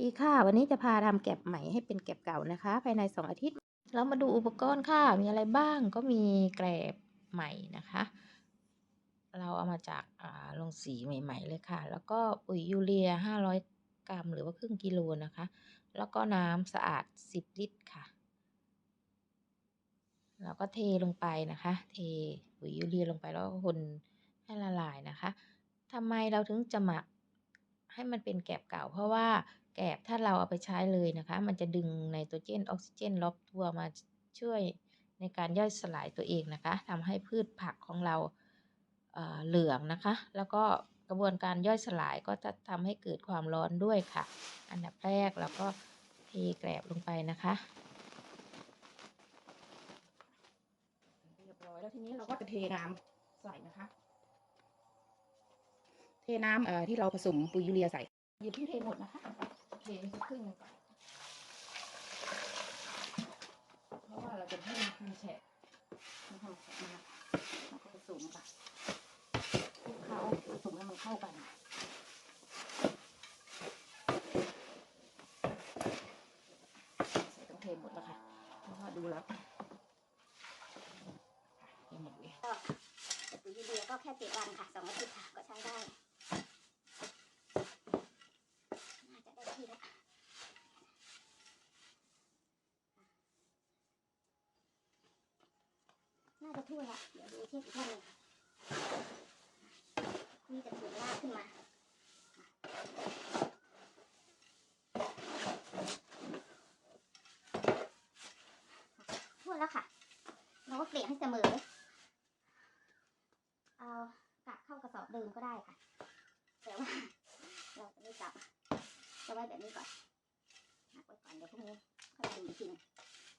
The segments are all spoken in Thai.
ดีค่ะ วันนี้จะพาทำแกบใหม่ให้เป็นแกบเก่านะคะ ภายใน 2 อาทิตย์ เรามาดูอุปกรณ์ค่ะ มีอะไรบ้างก็มีแกลบใหม่นะคะ เราเอามาจากโรงสีใหม่ ๆ เลยค่ะ แล้วก็ปุ๋ยยูเรีย 500 กรัม หรือว่าครึ่งกิโลนะคะ แล้วก็น้ำสะอาด 10 ลิตรค่ะ เราก็เทลงไปนะคะ เทปุ๋ยยูเรียลงไปแล้วก็คนให้ละลายนะคะทำไมเราถึงจะหมัก ให้มันเป็นแกบเก่า เพราะว่าแกบถ้าเราเอาไปใช้เลยนะคะ มันจะดึงไนโตรเจนออกซิเจนรอบตัวมาช่วยในการย่อยสลายตัวเองนะคะทำให้พืชผักของเราเเหลืองนะคะ แล้วก็กระบวนการย่อยสลายก็จะทำให้เกิดความร้อนด้วยค่ะ อันดับแรกเราก็เทแกลบลงไปนะคะเรียบร้อยแล้วทีนี้เราก็จะเทน้ำใส่นะคะ เทน้ำเอ่อที่เราผสมปุ๋ยยูเรียใส่อย่าเพิ่งเทหมดนะคะเทสักครึ่งหนึงก่อนเพราะว่าเราจะให้มันแฉะมันทำแฉะมากแล้วก็ผสมค่ะคลุกเคล้าผสมให้มันเข้ากันใส่ต้องเทหมดแล้วค่ะเพราะว่าดูแล้วเทหมดเลยก็แต่ปุ๋ยยูเรียก็แค่เจ็ดวันค่ะสองอาทิตย์ค่ะก็ใช้ได้ น่าจะได้ที่ละ น่าจะทั่วละ เดี๋ยวดูเช็คอีกท่านึงนี่จะถูกลากขึ้นมาทั่วแล้วค่ะ เราก็เกลี่ยให้เสมอ เอากลับเข้ากระสอบเดิมก็ได้ค่ะ แต่ว่าเราจะไม่กลับจะไว้แบบนี้ก่อนหักไว้ก่อนเดี๋ยวพรุ่งนี้ค่อยดูอีกทีนึง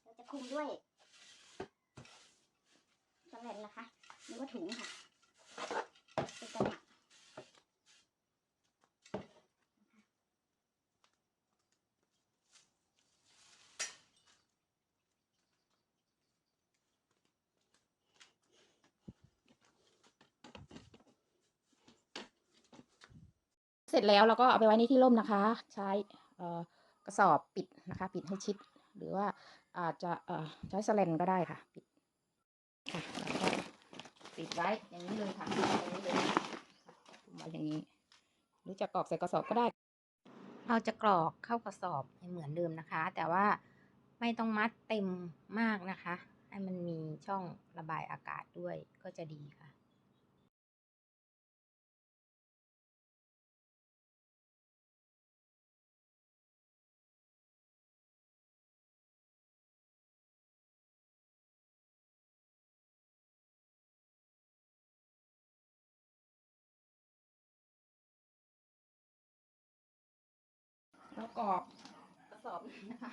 เราจะคลุมด้วย สแลนนะคะหรือว่าถุงค่ะเป็นกระหมักเสร็จแล้วเราก็เอาไปไว้ในที่ร่มนะคะ ใช้กระสอบปิดนะคะ ปิดให้ชิด หรือว่าอาจจะใช้สแลนก็ได้ค่ะปิด แล้วก็ปิดไว้อย่างนี้เลยค่ะปิดไว้อย่างนี้เลยมาอย่างนี้ หรือจะกรอกใส่กระสอบก็ได้ เราจะกรอกเข้ากระสอบเหมือนเดิมนะคะ แต่ว่าไม่ต้องมัดเต็มมากนะคะ ให้มันมีช่องระบายอากาศด้วยก็จะดีค่ะ แล้วกรอกกระสอบนี้นะคะ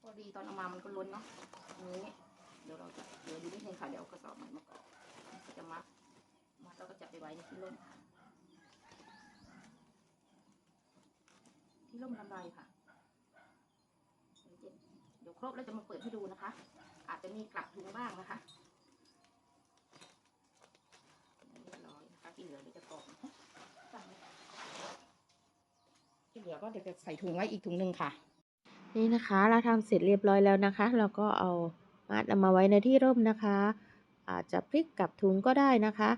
พอดีตอนเอามามันก็ล้นเนาะอันนี้เดี๋ยวเราจะเดี๋ยวดูนิดนึงค่ะเดี๋ยวกระสอบใหม่มากรอกก็จะมัดมัดแล้วก็จะไปไว้ในที่ร่มที่ร่มลำไรค่ะเดี๋ยวครบแล้วจะมาเปิดให้ดูนะคะ อาจจะมีกลับถุงบ้างนะคะเรียบร้อยนะคะที่เหลือเดี๋ยวจะกรอกนะคะที่ เหลือก็เดี๋ยวจะใส่ถุงไว้อีกถุงหนึ่งค่ะ นี่นะคะเราทำเสร็จเรียบร้อยแล้วนะคะ เราก็เอามัดเอามาไว้ในที่ร่มนะคะ อาจจะพลิกกลับถุงก็ได้นะคะ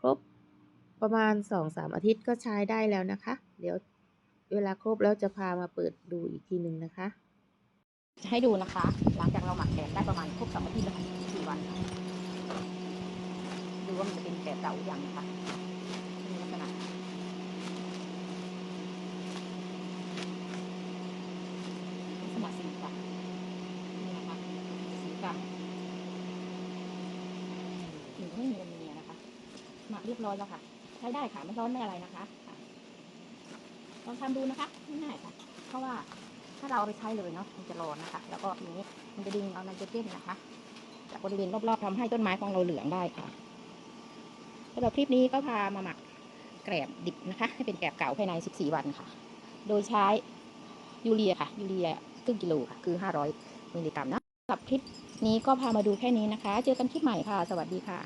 ครบประมาณ 2-3 อาทิตย์ก็ใช้ได้แล้วนะคะ เดี๋ยวเวลาครบแล้วจะพามาเปิดดูอีกทีหนึ่งนะคะจะให้ดูนะคะ หลังจากเราหมักแกบได้ประมาณครบสองอาทิตย์แล้วค่ะสี่วันค่ะดูว่ามันจะเป็นแกบเก่าหรือยังนะคะมีลักษณะลักษณะสีค่ะนี่นะคะ สีกันกลิ่นก็ไม่มีอะไรเนี่ยนะคะ หมักเรียบร้อยแล้วค่ะ ใช้ได้ค่ะไม่ร้อนไม่อะไรนะคะลองทำดูนะคะง่ายๆค่ะ เพราะว่าถ้าเราเอาไปใช้เลยเนาะมันจะร้อนนะคะ แล้วก็ทีนี้มันจะดึงเอาไนโตรเจนนะคะ จากบริเวณรอบๆทำให้ต้นไม้ของเราเหลืองได้ค่ะสำหรับคลิปนี้ก็พามาหมักแกลบดิบนะคะ ให้เป็นแกลบเก่าภายใน 14 วันค่ะ โดยใช้ยูเรียค่ะยูเรียครึ่งกิโลค่ะ คือ 500 มิลลิกรัมนะสำหรับคลิป นี้ก็พามาดูแค่นี้นะคะ เจอกันคลิปใหม่ค่ะ สวัสดีค่ะ